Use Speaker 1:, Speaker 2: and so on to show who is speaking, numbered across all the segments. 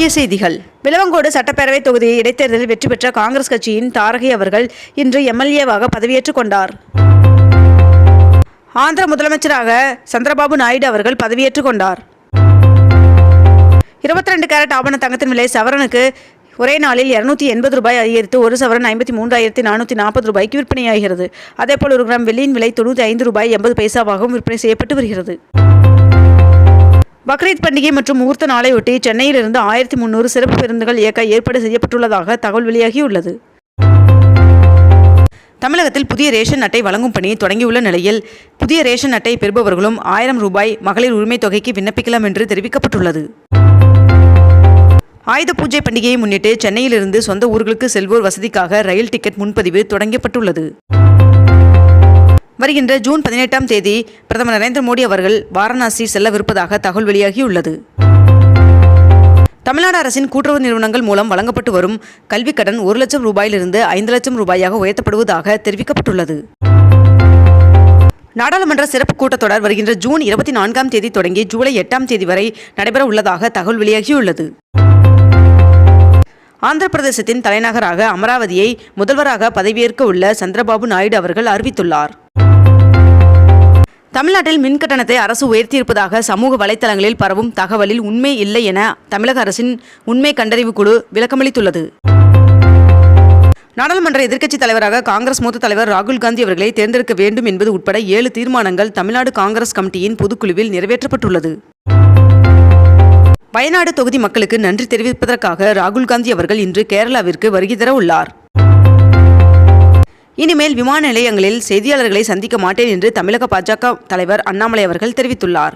Speaker 1: முக்கிய செய்திகள். விலவங்கோடு சட்டப்பேரவை தொகுதி இடைத்தேர்தலில் வெற்றி பெற்ற காங்கிரஸ் கட்சியின் தாரகை அவர்கள் இன்று எம்எல்ஏவாக பதவியேற்றுக் கொண்டார். ஆந்திர முதலமைச்சராக சந்திரபாபு நாயுடு அவர்கள் பதவியேற்றுக் கொண்டார். இருபத்தி ரெண்டு கேரட் ஆபண தங்கத்தின் விலை சவரனுக்கு ஒரே நாளில் இருநூத்தி எண்பது ரூபாய் அதிகரித்து ஒரு சவரன் ஐம்பத்தி மூன்றாயிரத்தி நானூற்றி நாற்பது ரூபாய்க்கு விற்பனையாகிறது. அதேபோல் ஒரு கிராம் வெள்ளியின் விலை தொண்ணூற்றி ஐந்து ரூபாய் எண்பது பைசாவாகவும் விற்பனை செய்யப்பட்டு வருகிறது. பக்ரீத் பண்டிகை மற்றும் முகூர்த்த நாளையொட்டி சென்னையிலிருந்து ஆயிரத்தி முன்னூறு சிறப்பு பேருந்துகள் இயக்க ஏற்பாடு செய்யப்பட்டுள்ளதாக தகவல் வெளியாகியுள்ளது. தமிழகத்தில் புதிய ரேஷன் அட்டை வழங்கும் பணி தொடங்கியுள்ள நிலையில் புதிய ரேஷன் அட்டை பெறுபவர்களும் ஆயிரம் ரூபாய் மகளிர் உரிமைத் தொகைக்கு விண்ணப்பிக்கலாம் என்று தெரிவிக்கப்பட்டுள்ளது. ஆயுத பூஜை பண்டிகையை முன்னிட்டு சென்னையிலிருந்து சொந்த ஊர்களுக்கு செல்வோர் வசதிக்காக ரயில் டிக்கெட் முன்பதிவு தொடங்கப்பட்டுள்ளது. வருகின்ற ஜூன் பதினெட்டாம் தேதி பிரதமர் நரேந்திர மோடி அவர்கள் வாரணாசி செல்லவிருப்பதாக தகவல் வெளியாகியுள்ளது. தமிழ்நாடு அரசின் கூட்டுறவு நிறுவனங்கள் மூலம் வழங்கப்பட்டு வரும் கல்விக் கடன் ஒரு லட்சம் ரூபாயிலிருந்து ஐந்து லட்சம் ரூபாயாக உயர்த்தப்படுவதாக தெரிவிக்கப்பட்டுள்ளது. நாடாளுமன்ற சிறப்பு கூட்டத்தொடர் வருகின்ற ஜூன் இருபத்தி நான்காம் தேதி தொடங்கி ஜூலை எட்டாம் தேதி வரை நடைபெற உள்ளதாக தகவல் வெளியாகியுள்ளது. ஆந்திர பிரதேசத்தின் தலைநகராக அமராவதியை முதல்வராக பதவியேற்க உள்ள சந்திரபாபு நாயுடு அவர்கள் அறிவித்துள்ளார். தமிழ்நாட்டில் மின் கட்டணத்தை அரசு உயர்த்தியிருப்பதாக சமூக வலைதளங்களில் பரவும் தகவலில் உண்மை இல்லை என தமிழக அரசின் உண்மை கண்டறிவு குழு விளக்கமளித்துள்ளது. நாடாளுமன்ற எதிர்க்கட்சித் தலைவராக காங்கிரஸ் மூத்த தலைவர் ராகுல் காந்தி அவர்களை தேர்ந்தெடுக்க வேண்டும் என்பது உட்பட ஏழு தீர்மானங்கள் தமிழ்நாடு காங்கிரஸ் கமிட்டியின் பொதுக்குழுவில் நிறைவேற்றப்பட்டுள்ளது. வயநாடு தொகுதி மக்களுக்கு நன்றி தெரிவிப்பதற்காக ராகுல் காந்தி அவர்கள் இன்று கேரளாவிற்கு வருகை தர உள்ளார். இனிமேல் விமான நிலையங்களில் செய்தியாளர்களை சந்திக்க மாட்டேன் என்று தமிழக பாஜக தலைவர் அண்ணாமலை அவர்கள் தெரிவித்துள்ளார்.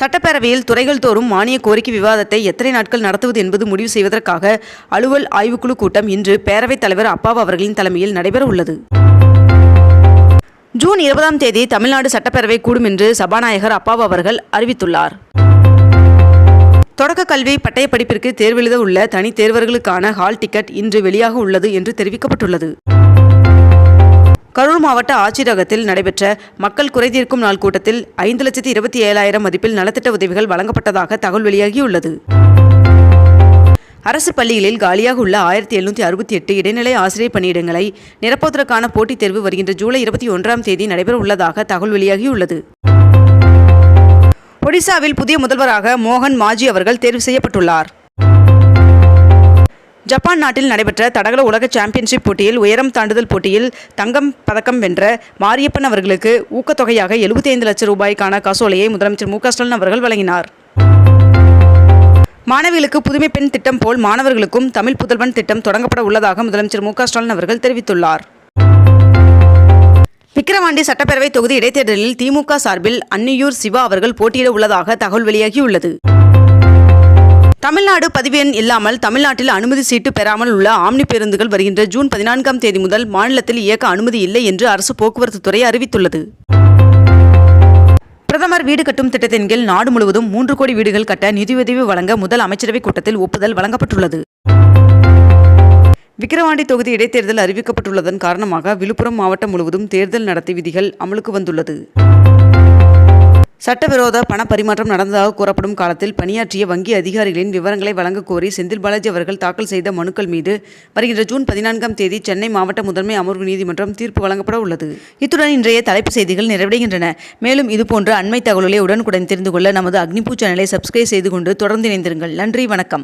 Speaker 1: சட்டப்பேரவையில் துறைகள் தோறும் மானிய கோரிக்கை விவாதத்தை எத்தனை நாட்கள் நடத்துவது என்பது முடிவு செய்வதற்காக அலுவல் ஆய்வுக்குழு கூட்டம் இன்று பேரவைத் தலைவர் அப்பாவு அவர்களின் தலைமையில் நடைபெற உள்ளது. ஜூன் இருபதாம் தேதி தமிழ்நாடு சட்டப்பேரவை கூடும் என்று சபாநாயகர் அப்பாவு அவர்கள் அறிவித்துள்ளார். தொடக்க கல்வி பட்டய படிப்பிற்கு தேர்வெழுத உள்ள தனி தேர்வர்களுக்கான ஹால் டிக்கெட் இன்று வெளியாக உள்ளது என்று தெரிவிக்கப்பட்டுள்ளது. கரூர் மாவட்ட ஆட்சியரகத்தில் நடைபெற்ற மக்கள் குறைதீர்க்கும் நாள் கூட்டத்தில் ஐந்து லட்சத்தி இருபத்தி ஏழாயிரம் மதிப்பில் நலத்திட்ட உதவிகள் வழங்கப்பட்டதாக தகவல் வெளியாகியுள்ளது. அரசு பள்ளிகளில் காலியாக உள்ள ஆயிரத்தி எழுநூற்றி அறுபத்தி எட்டு இடைநிலை ஆசிரியர் பணியிடங்களை நிரப்புவதற்கான போட்டித் தேர்வு வருகின்ற ஜூலை இருபத்தி ஒன்றாம் தேதி நடைபெற உள்ளதாக தகவல் வெளியாகியுள்ளது. ஒடிசாவில் புதிய முதல்வராக மோகன் மாஜி அவர்கள் தேர்வு செய்யப்பட்டுள்ளார். ஜப்பான் நாட்டில் நடைபெற்ற தடகள உலக சாம்பியன்ஷிப் போட்டியில் உயரம் தாண்டுதல் போட்டியில் தங்கம் பதக்கம் வென்ற மாரியப்பன் அவர்களுக்கு ஊக்கத்தொகையாக எழுபத்தி ஐந்து லட்சம் ரூபாய்க்கான காசோலையை முதலமைச்சர் மு ஸ்டாலின் அவர்கள் வழங்கினார். மாணவிகளுக்கு புதுமை பெண் திட்டம் போல் மாணவர்களுக்கும் தமிழ் புதல்வன் திட்டம் தொடங்கப்பட உள்ளதாக முதலமைச்சர் மு ஸ்டாலின் அவர்கள் தெரிவித்துள்ளார். விக்கிரவாண்டி சட்டப்பேரவை தொகுதி இடைத்தேர்தலில் திமுக சார்பில் அன்னியூர் சிவா அவர்கள் போட்டியிட உள்ளதாக தகவல் வெளியாகியுள்ளது. தமிழ்நாடு பதிவு எண் இல்லாமல் தமிழ்நாட்டில் அனுமதி சீட்டு பெறாமல் உள்ள ஆம்னி பேருந்துகள் வருகின்ற ஜூன் பதினான்காம் தேதி முதல் மாநிலத்தில் இயக்க அனுமதி இல்லை என்று அரசு போக்குவரத்து துறை அறிவித்துள்ளது. பிரதமர் வீடு கட்டும் திட்டத்தின் கீழ் நாடு முழுவதும் மூன்று கோடி வீடுகள் கட்ட நிதியுதவி வழங்க முதல் அமைச்சரவைக் கூட்டத்தில் ஒப்புதல் வழங்கப்பட்டுள்ளது. விக்கிரவாண்டி தொகுதி இடைத்தேர்தல் அறிவிக்கப்பட்டுள்ளதன் காரணமாக விழுப்புரம் மாவட்டம் முழுவதும் தேர்தல் நடத்தை விதிகள் அமலுக்கு வந்துள்ளது. சட்டவிரோத பண பரிமாற்றம் நடந்ததாக கூறப்படும் காலத்தில் பணியாற்றிய வங்கி அதிகாரிகளின் விவரங்களை வழங்கக்கோரி கோரி செந்தில் பாலாஜி அவர்கள் தாக்கல் செய்த மனுக்கள் மீது வருகின்ற ஜூன் பதினான்காம் தேதி சென்னை மாவட்ட முதன்மை அமர்வு நீதிமன்றம் தீர்ப்பு வழங்கப்பட உள்ளது. இத்துடன் இன்றைய தலைப்புச் செய்திகள் நிறைவடைகின்றன. மேலும் இதுபோன்ற அண்மை தகவல்களை உடனுக்குடன் தெரிந்து கொள்ள நமது அக்னிபூ சேனலை சப்ஸ்கிரைப் செய்து கொண்டு தொடர்ந்து இணைந்திருங்கள். நன்றி வணக்கம்.